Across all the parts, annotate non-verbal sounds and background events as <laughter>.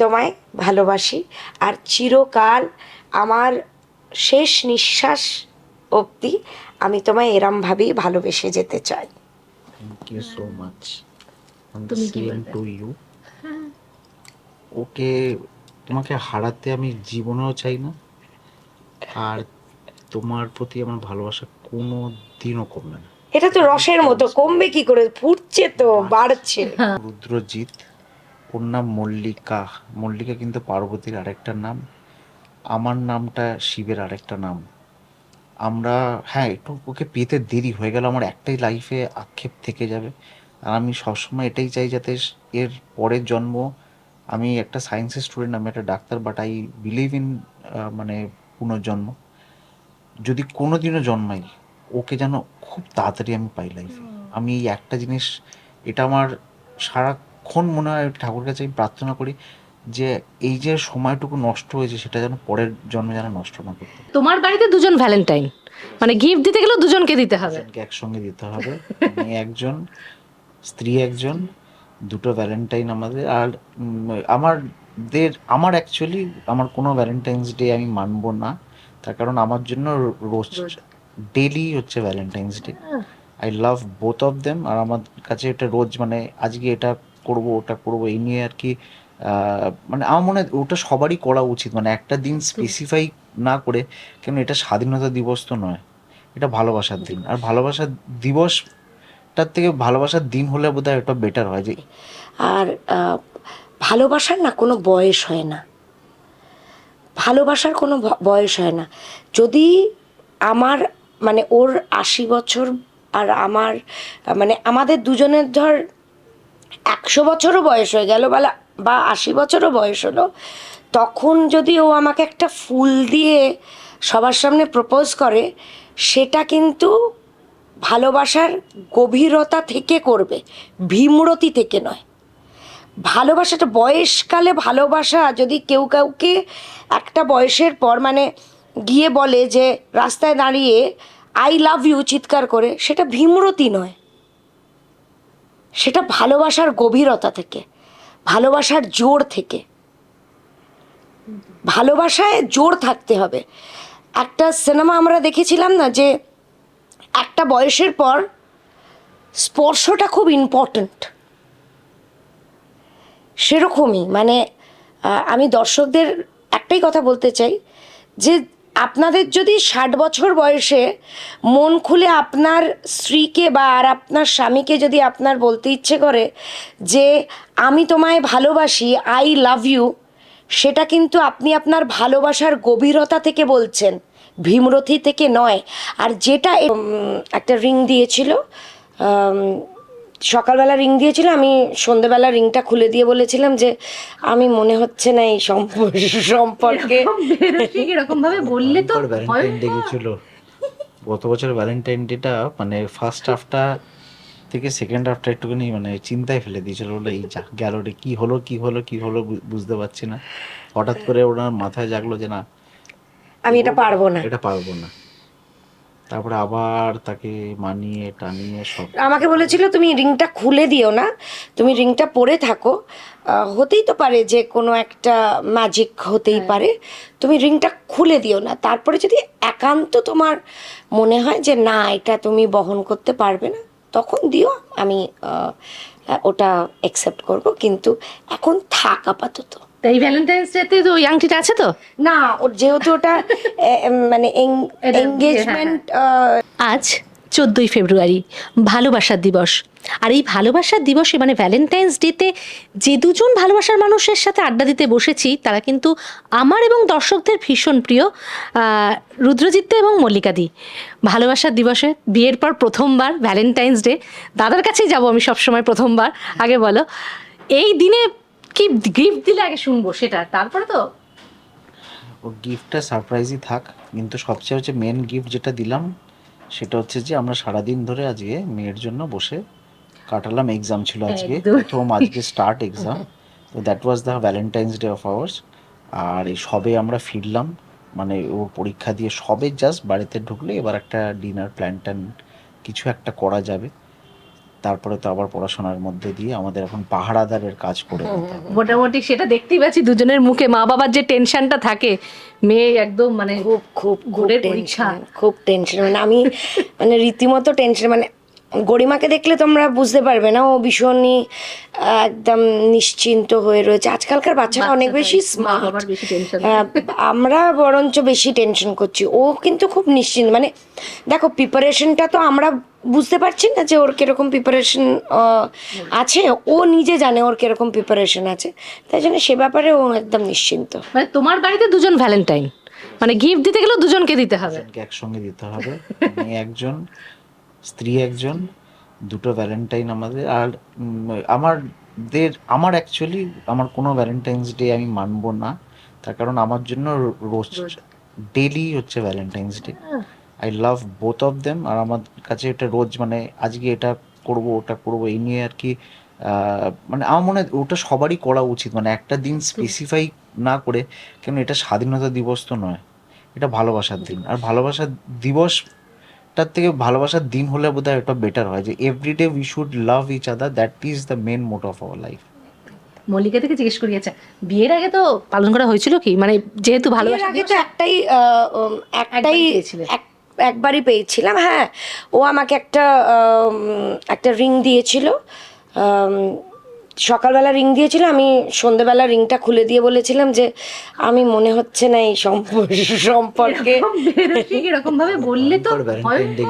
তোমায় ভালোবাসি। আর চিরকাল আমার শেষ নিঃশ্বাস অবধি আমি তোমায় এরমভাবেই ভালোবেসে যেতে চাই। থ্যাংক ইউ সো মাচ তুমি কি টু ইউ ওকে তোমাকে হারাতে আমি জীবনেও চাই না। আর তোমার প্রতি আমার ভালোবাসা কোনো দিনও কমবে না। এটা তো রসের মতো কমবে কি করে? ফুটছে তো বাড়ছে। রুদ্রজিৎ ওর নাম মল্লিকা। মল্লিকা কিন্তু পার্বতীর আরেকটা নাম। আমার নামটা শিবের আরেকটা নাম। আমরা হ্যাঁ একটু ওকে পেতে দেরি হয়ে গেল। আমার একটাই লাইফে আক্ষেপ থেকে যাবে। আর আমি সবসময় এটাই চাই যাতে এর পরের জন্ম আমি একটা সায়েন্সের স্টুডেন্ট আমি একটা doctor but I believe in মানে পুনর্জন্ম। যদি কোনো দিনও জন্মাই, ওকে যেন খুব তাড়াতাড়ি আমি পাই লাইফে আমি এই একটা জিনিস, এটা আমার সারাক্ষণ মনে হয় ঠাকুর কাছে আমি প্রার্থনা করি যে এই যে সময়টুকু নষ্ট হয়েছে সেটা যেন পরের জন্মে যেন নষ্ট না করতে তোমার বাড়িতে দুজন ভ্যালেন্টাইন। মানে গিফট দিতে গেলেও দুজনকে দিতে হবে। একসঙ্গে দিতে হবে। মেয়ে একজন স্ত্রী একজন দুটো ভ্যালেন্টাইন আমাদের। আর উম, আমাদের আমার অ্যাকচুয়ালি আমার কোনো ভ্যালেন্টাইন্স ডে আমি মানব না। তার কারণ আমার জন্য রোজ ডেলি হচ্ছে Valentine's Day. I love both of them আর আমার কাছে এটা রোজ মানে আজকে এটা করব ওটা করব এই নিয়ে আর কি মানে আমার মনে হয় ওটা সবারই করা উচিত। মানে একটা দিন স্পেসিফাই না করে কেন এটা স্বাধীনতা দিবস তো নয় এটা ভালোবাসার দিন। আর ভালোবাসার দিবসটার থেকে ভালোবাসার দিন হলে বোধহয় এটা বেটার হয় যে আর ভালোবাসার না কোনো বয়স হয় না। ভালোবাসার কোনো বয়স হয় না। যদি আমার মানে ওর আশি বছর আর আমার মানে আমাদের দুজনের ধর একশো বছরও বয়স হয়ে গেল বা বা আশি বছরও বয়স হলো, তখন যদি ও আমাকে একটা ফুল দিয়ে সবার সামনে প্রপোজ করে, সেটা কিন্তু ভালোবাসার গভীরতা থেকে করবে, ভীমরতি থেকে নয়। ভালোবাসাটা বয়সকালে ভালোবাসা, যদি কেউ কাউকে একটা বয়সের পর মানে গিয়ে বলে যে, রাস্তায় দাঁড়িয়ে আই লাভ ইউ চিৎকার করে, সেটা ভীমরতি নয়। সেটা ভালোবাসার গভীরতা থেকে, ভালোবাসার জোর থেকে। ভালোবাসায় জোর থাকতে হবে। একটা সিনেমা আমরা দেখেছিলাম না যে একটা বয়সের পর স্পর্শটা খুব ইম্পর্ট্যান্ট সেরকমই মানে আমি দর্শকদের একটাই কথা বলতে চাই যে আপনাদের যদি ষাট বছর বয়সে মন খুলে আপনার স্ত্রীকে বা আর আপনার স্বামীকে যদি আপনার বলতে ইচ্ছে করে যে, আমি তোমায় ভালোবাসি আই লাভ ইউ সেটা কিন্তু আপনি আপনার ভালোবাসার গভীরতা থেকে বলছেন, ভীমরথি থেকে নয়। আর যেটা একটা রিং দিয়েছিল সকালবেলা রিং দিয়েছিল আমি সন্ধেবেলা রিংটা খুলে দিয়ে বলেছিলাম যে আমি মনে হচ্ছে না এই সম্প- সম্পর্কে। এরকম ভাবে বললে তো ভ্যালেন্টাইন গেছিল গত বছর ভ্যালেন্টাইন ডেটা মানে ফার্স্ট হাফটা থেকে সেকেন্ড হাফটা একটুখানি মানে চিন্তায় ফেলে দিয়েছিল। বলে এই যা গেল রে কি হলো কি হলো কি হলো বুঝতে পারছি না। হঠাৎ করে ওনার মাথায় জাগলো যে না আমি এটা পারব না। এটা পারব না। তারপরে আবার তাকে মানিয়ে টানিয়ে সব আমাকে বলেছিল তুমি রিংটা খুলে দিও না তুমি রিংটা পরে থাকো। হতেই তো পারে যে কোনো একটা ম্যাজিক হতেই পারে। তুমি রিংটা খুলে দিও না। তারপরে যদি একান্ত তোমার মনে হয় যে না এটা তুমি বহন করতে পারবে না তখন দিও। আমি ওটা অ্যাকসেপ্ট করব। কিন্তু এখন থাক আপাতত। তা এই ভ্যালেন্টাইন্স ডেতে তো ওই আংটিটা আছে তো? না ওর যেহেতু ওটা <laughs> মানে এঙ্গেজমেন্ট আজ চোদ্দোই ফেব্রুয়ারি ভালোবাসার দিবস। আর এই ভালোবাসার দিবসে মানে ভ্যালেন্টাইন্স ডেতে যে দুজন ভালোবাসার মানুষের সাথে আড্ডা দিতে বসেছি তারা কিন্তু আমার এবং দর্শকদের ভীষণ প্রিয় রুদ্রজিৎ এবং মল্লিকাদি ভালোবাসার দিবসে বিয়ের পর প্রথমবার ভ্যালেন্টাইন্স ডে দাদার কাছেই যাব আমি সবসময় প্রথমবার আগে বলো। এই দিনে কি গিফট দিলে আগে শুনব সেটা তারপরে তো? ও গিফটটা সারপ্রাইজই থাক কিন্তু সবচেয়ে হচ্ছে মেন গিফট যেটা দিলাম সেটা হচ্ছে যে আমরা সারাদিন ধরে আজকে মেয়ের জন্য বসে কাটালাম এক্সাম ছিল আজকে প্রথম আজকে স্টার্ট এক্সাম <laughs> তো that was the Valentine's Day of ours আর এই সবে আমরা ফিরলাম মানে ও পরীক্ষা দিয়ে সবে জাস্ট বাড়িতে ঢুকলে এবার একটা ডিনার প্ল্যান ট্যান কিছু একটা করা যাবে। তারপরে তো আবার পড়াশোনার মধ্যে দিয়ে আমাদের এখন পাহারাদারের কাজ করে মোটামুটি সেটা দেখতেই পাচ্ছি দুজনের মুখে মা বাবার যে টেনশনটা থাকে মেয়ে একদম মানে খুব খুব পরীক্ষা। টেনশন খুব টেনশন মানে আমি মানে রীতিমতো টেনশন মানে গরিমাকে দেখলে তোমরা বুঝতে পারবে না ও ভীষণই আহ, একদম নিশ্চিন্ত হয়ে রয়েছে। আজকালকার বাচ্চারা অনেক বেশি স্মার্ট বাবার বেশি টেনশন আমরা বরঞ্চ বেশি টেনশন করছি। ও কিন্তু খুব নিশ্চিন্ত মানে দেখো প্রিপারেশনটা তো আমরা বুঝতে পারছি না যে ওর কীরকম প্রিপারেশন আছে? ও নিজে জানে ওর কীরকম প্রিপারেশন আছে। তাই জন্য সে ব্যাপারে ও একদম নিশ্চিন্ত। মানে তোমার বাড়িতে দুজন ভ্যালেন্টাইন মানে গিফট দিতে গেলেও দুজনকে দিতে হবে। একজনকে একসঙ্গে দিতে হবে। একজন স্ত্রী একজন দুটো ভ্যালেন্টাইন আমাদের। আর উম, আমাদের আমার অ্যাকচুয়ালি আমার কোনো ভ্যালেন্টাইন্স ডে আমি মানবো না। তার কারণ আমার জন্য রোজ ডেলি হচ্ছে Valentine's Day I love both of them আর আমার কাছে এটা রোজ মানে আজকে এটা করব ওটা করব এই নিয়ে আর কি মানে আমার মনে হয় ওটা সবারই করা উচিত। মানে একটা দিন স্পেসিফাই না করে কেন এটা স্বাধীনতা দিবস তো নয় এটা ভালোবাসার দিন। আর ভালোবাসার দিবস দিবসটার থেকে ভালোবাসার দিন হলে বোধ হয় এটা বেটার হয় যে every day we should love each other that is the main motto of our life Mallika থেকে জিজ্ঞেস করি আচ্ছা বিয়ের আগে তো পালন করা হয়েছিল কি? মানে যেহেতু ভালোবাসা আগে তো একটাই একটাই একবারই পেয়েছিলে? এক- একবারই পেয়েছিলাম হ্যাঁ। ও আমাকে একটা একটা রিং দিয়েছিল সকালবেলা রিং দিয়েছিল আমি সন্ধেবেলা রিংটা খুলে দিয়ে বলেছিলাম যে আমি মনে হচ্ছে না এই সম্প- সম্পর্কে। এরকম ভাবে বললে তো ভ্যালেন্টাইন ডে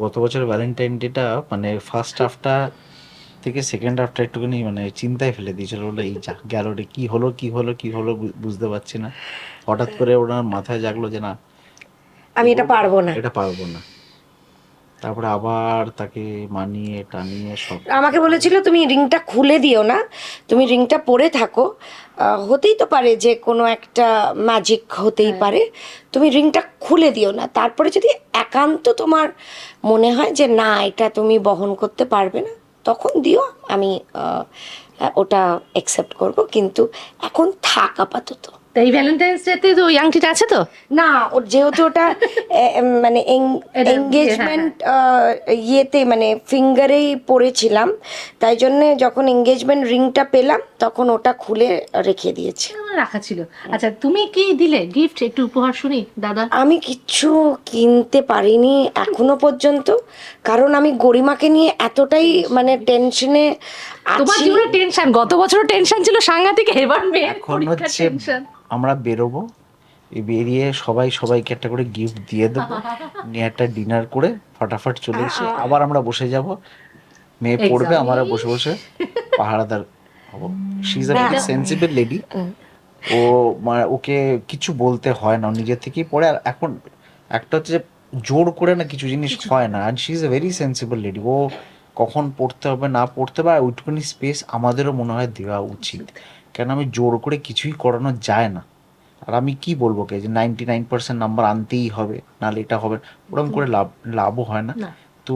গত বছর ভ্যালেন্টাইন ডেটা মানে ফার্স্ট হাফটা থেকে সেকেন্ড হাফটা একটুখানি মানে চিন্তায় ফেলে দিয়েছিল। বলে এই যা গেল রে কি হলো কি হলো কি হলো বুঝতে পারছি না। হঠাৎ করে ওনার মাথায় জাগলো যে না আমি এটা পারব না। এটা পারব না। তারপরে আবার তাকে মানিয়ে টানিয়ে সব আমাকে বলেছিল তুমি রিংটা খুলে দিও না। তুমি রিংটা পরে থাকো। হতেই তো পারে যে কোনো একটা ম্যাজিক হতেই পারে। তুমি রিংটা খুলে দিও না। তারপরে যদি একান্ত তোমার মনে হয় যে না এটা তুমি বহন করতে পারবে না তখন দিও। আমি ওটা অ্যাকসেপ্ট করব। কিন্তু এখন থাক আপাতত। তো এই ভ্যালেন্টাইন্স ডেতে তো ওই আংটিটা আছে তো? না ওর যেহেতু ওটা মানে এঙ্গেজমেন্ট ইয়েতে মানে ফিঙ্গারেই পড়েছিলাম তাই জন্যে যখন এঙ্গেজমেন্ট রিংটা পেলাম তখন ওটা খুলে রেখে দিয়েছি। রাখা ছিল। আচ্ছা তুমি কি দিলে গিফট একটু উপহার শুনি দাদা। আমি কিচ্ছু কিনতে পারিনি এখনও পর্যন্ত। কারণ আমি গরিমাকে নিয়ে এতটাই মানে টেনশনে তোমার জীবনে টেনশন গত বছরও টেনশন ছিল সাংঘাতিক এবার মেয়ের এখন হচ্ছে টেনশন আমরা বেরোবো বেরিয়ে সবাই সবাইকে একটা করে গিফট দিয়ে দেবো। <laughs> নিয়ে একটা ডিনার করে ফাটাফাট চলে এসে আবার আমরা বসে যাব। মেয়ে পড়বে আমরা বসে বসে পাহারাদার হব। She is a very sensible lady ও মানে ওকে কিছু বলতে হয় না নিজের থেকেই পড়ে। আর এখন একটা হচ্ছে যে জোর করে না কিছু জিনিস হয় না। আর she is a very sensible lady ও কখন পড়তে হবে না পড়তে হবে আর ওইটুকুনি স্পেস আমাদেরও মনে হয় দেওয়া উচিত। কেন আমি জোর করে কিছুই করানো যায় না? আর আমি কি বলব কে যে নাইনটি নাইন পার্সেন্ট নাম্বার আনতেই হবে নাহলে এটা হবে ওরকম করে লাভ লাভও হয় না। তো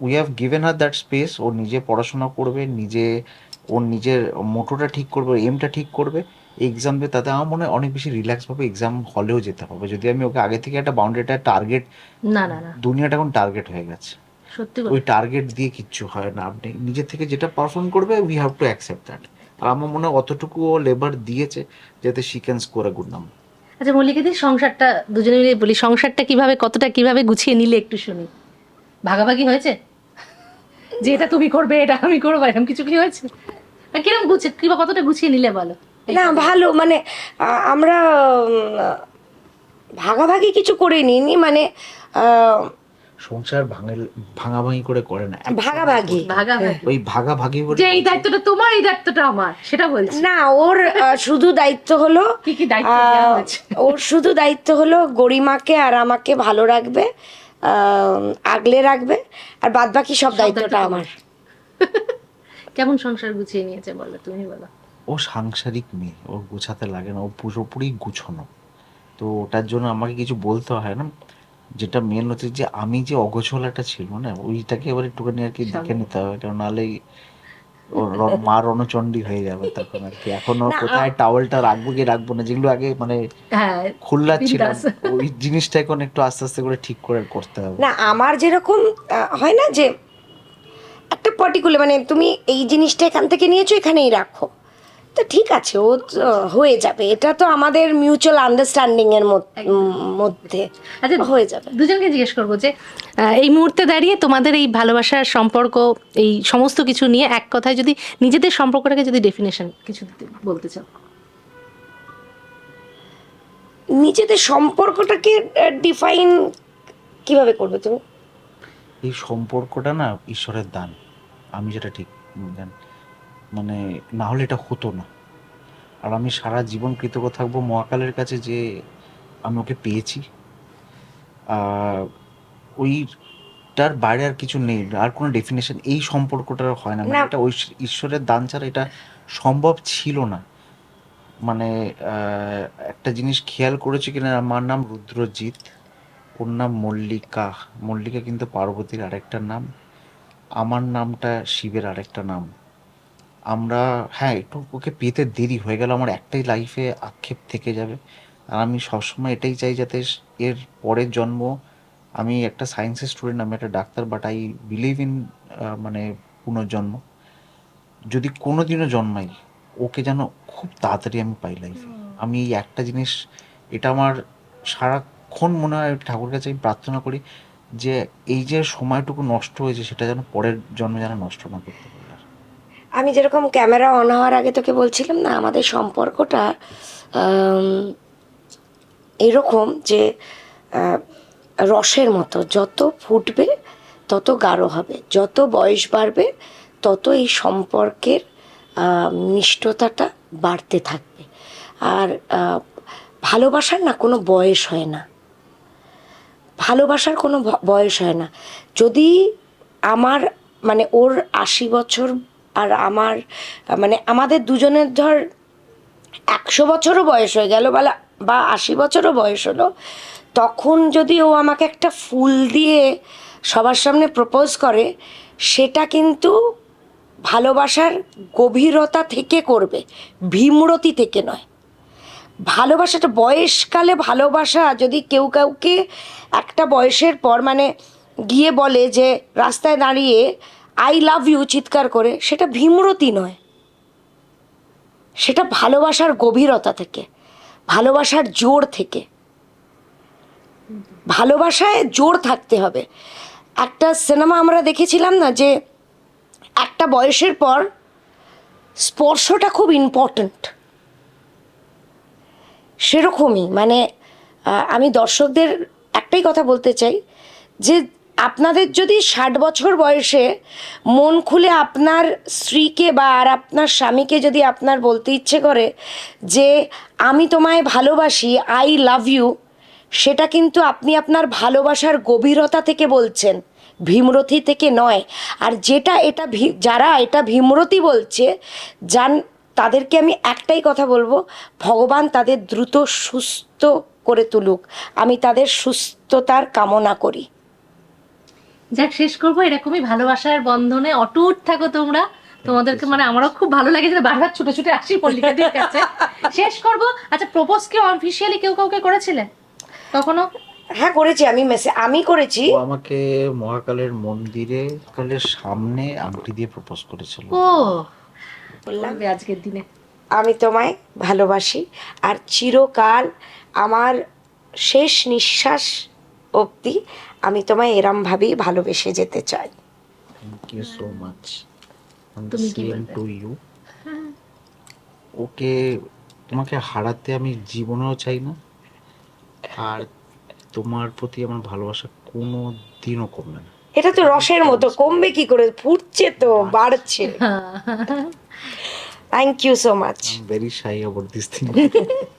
we have given her that space ও নিজে পড়াশোনা করবে নিজে ওর নিজের মোটোটা ঠিক করবে এমটা ঠিক করবে। এক্সাম দিয়ে তাতে আমার মনে হয় অনেক বেশি রিল্যাক্স ভাবে এক্সাম হলেও যেতে হবে। যদি আমি ওকে আগে থেকে একটা বাউন্ডারিটা টার্গেট না না না। দুনিয়াটা এখন টার্গেট হয়ে গেছে। সত্যি ওই টার্গেট দিয়ে কিচ্ছু হয় না। আপনি নিজের থেকে যেটা পারফর্ম করবে we have to accept that আর আমার মনে হয় অতটুকু ও লেবার দিয়েছে যাতে she can score a good number আচ্ছা মল্লিকাদি সংসারটা দুজনে মিলে বলি সংসারটা কীভাবে কতটা কীভাবে গুছিয়ে নিলে একটু শুনি। ভাগাভাগি হয়েছে? যে এটা তুমি করবে এটা আমি করব এরকম কিছু কি হয়েছে? আর কীরকম গুছিয়ে কিংবা কতটা গুছিয়ে নিলে বলো? না ভালো মানে আমরা ভাগাভাগি কিছু করে নিইনি মানে আহ, সংসার ভাঙে ভাঙাভাঙি করে করে না। ভাগাভাগি। ওই ভাগাভাগি বলে যে এই দায়িত্বটা তোমার এই দায়িত্বটা আমার সেটা বলছি। না ওর শুধু দায়িত্ব হলো কি কি দায়িত্ব ওর শুধু দায়িত্ব হলো গরিমাকে আর আমাকে ভালো রাখবে আহ, আগলে রাখবে আর বাদ বাকি সব দায়িত্বটা আমার। <laughs> কেমন সংসার গুছিয়ে নিয়েছে বলো তুমি বলো। ও সাংসারিক মেয়ে ওর গোছাতে লাগে না ও পুরোপুরি গুছানো। তো ওটার জন্য আমাকে কিছু বলতে হয় না? যেটা মেন হচ্ছে যে আমি যে অগোছলাটা ছিল না ওইটাকে এবার একটুখানি আর কি দেখে নিতে হবে কারণ নাহলে মা রণচণ্ডী হয়ে যাবে তখন আর কি। এখন কোথায় টাওয়েলটা রাখব কি রাখব না যেগুলো আগে মানে হ্যাঁ খুল্লা ছিল ওই জিনিসটা এখন একটু আস্তে আস্তে করে ঠিক করে করতে হবে। না আমার যেরকম হয় না যে একটা পার্টিকুলার মানে তুমি এই জিনিসটা এখান থেকে নিয়েছো এখানেই রাখো। তো ঠিক আছে ও তো হয়ে যাবে। এটা তো আমাদের মিউচুয়াল আন্ডারস্ট্যান্ডিং এর মধ্যে আচ্ছা হয়ে যাবে। দুজনকে জিজ্ঞেস করব যে এই মুহূর্তে দাঁড়িয়ে তোমাদের এই ভালোবাসার সম্পর্ক এই সমস্ত কিছু নিয়ে এক কথায় যদি নিজেদের সম্পর্কটাকে যদি ডেফিনেশন কিছু দিতে- বলতে চাও। নিজেদের সম্পর্কটাকে ডিফাইন কীভাবে করবে তুমি? এই সম্পর্কটা না ঈশ্বরের দান। আমি যেটা ঠিক জান। মানে না হলে এটা হতো না। আর আমি সারা জীবন কৃতজ্ঞ থাকব মহাকালের কাছে যে আমি ওকে পেয়েছি। ওইটার বাইরে আর কিছু নেই আর কোনো ডেফিনেশন এই সম্পর্কটার হয় না। মানে এটা ওই ঈশ্বরের দান ছাড়া এটা সম্ভব ছিল না। মানে একটা জিনিস খেয়াল করেছি কিনা? আমার নাম রুদ্রজিৎ ওর নাম মল্লিকা। মল্লিকা কিন্তু পার্বতীর আরেকটা নাম। আমার নামটা শিবের আরেকটা নাম। আমরা হ্যাঁ একটু ওকে পেতে দেরি হয়ে গেল। আমার একটাই লাইফে আক্ষেপ থেকে যাবে। আর আমি সবসময় এটাই চাই যাতে এর পরের জন্ম আমি একটা সায়েন্সের স্টুডেন্ট আমি একটা doctor but I believe in মানে পুনর্জন্ম। যদি কোনোদিনও জন্মাই ওকে যেন খুব তাড়াতাড়ি আমি পাই লাইফে আমি এই একটা জিনিস এটা আমার সারাক্ষণ মনে হয় ঠাকুর কাছে আমি প্রার্থনা করি যে এই যে সময়টুকু নষ্ট হয়েছে সেটা যেন পরের জন্মে যেন নষ্ট না করতে পারে। আমি যেরকম ক্যামেরা অন হওয়ার আগে তোকে বলছিলাম না, আমাদের সম্পর্কটা এরকম যে রসের মতো। যত ফুটবে, তত গাঢ় হবে। যত বয়স বাড়বে, তত এই সম্পর্কের মিষ্টতাটা বাড়তে থাকবে। আর ভালোবাসার না কোনো বয়স হয় না। ভালোবাসার কোনো বয়স হয় না। যদি আমার মানে ওর আশি বছর আর আমার মানে আমাদের দুজনের ধর একশো বছরও বয়স হয়ে গেল বা বা আশি বছরও বয়স হলো, তখন যদি ও আমাকে একটা ফুল দিয়ে সবার সামনে প্রপোজ করে, সেটা কিন্তু ভালোবাসার গভীরতা থেকে করবে, ভীমরতি থেকে নয়। ভালোবাসাটা, বয়সকালে ভালোবাসা যদি কেউ কাউকে একটা বয়সের পর মানে গিয়ে বলে যে, রাস্তায় দাঁড়িয়ে আই লাভ ইউ চিৎকার করে, সেটা ভীমরতি নয়। সেটা ভালোবাসার গভীরতা থেকে, ভালোবাসার জোর থেকে। ভালোবাসায় জোর থাকতে হবে। একটা সিনেমা আমরা দেখেছিলাম না যে একটা বয়সের পর স্পর্শটা খুব ইম্পর্ট্যান্ট সেরকমই মানে আমি দর্শকদের একটাই কথা বলতে চাই যে আপনাদের যদি ষাট বছর বয়সে মন খুলে আপনার স্ত্রীকে বা আর আপনার স্বামীকে যদি আপনার বলতে ইচ্ছে করে যে, আমি তোমায় ভালোবাসি আই লাভ ইউ সেটা কিন্তু আপনি আপনার ভালোবাসার গভীরতা থেকে বলছেন ভীমরতি থেকে নয়। আর যেটা এটা যারা এটা ভীমরতি বলছে, যান, তাদেরকে আমি একটাই কথা বলব, ভগবান তাদের দ্রুত সুস্থ করে তুলুক। আমি তাদের সুস্থতার কামনা করি। যাক শেষ করব। এরকমই ভালোবাসার বন্ধনে অটুট থাকো তোমরা। তোমাদেরকে মানে আমারও খুব ভালো লাগে যে বারবার ছুটে ছুটে আসি মল্লিকাদের কাছে। শেষ করব। আচ্ছা প্রপোজ কি অফিসিয়ালি কেউ কাউকে করেছিলেন? কখনো? হ্যাঁ করেছি আমি মেসে আমি করেছি। ও আমাকে মহাকালের মন্দিরে কালের সামনে আংটি দিয়ে প্রপোজ করেছিল। ও বললাম। আজকের দিনে। আমি তোমায় ভালোবাসি। আর চিরকাল আমার শেষ নিঃশ্বাস অবধি আমি তোমায় এরমভাবেই ভালোবেসে যেতে চাই। থ্যাংক ইউ সো মাচ তুমি সেম টু ইউ ওকে তোমাকে হারাতে আমি জীবনেও চাই না। আর তোমার প্রতি আমার ভালোবাসা কোনো দিনও কমবে না। এটা তো রসের মতো কমবে কি করে? ফুটছে তো বাড়ছে। Thank you so much very shy about this thing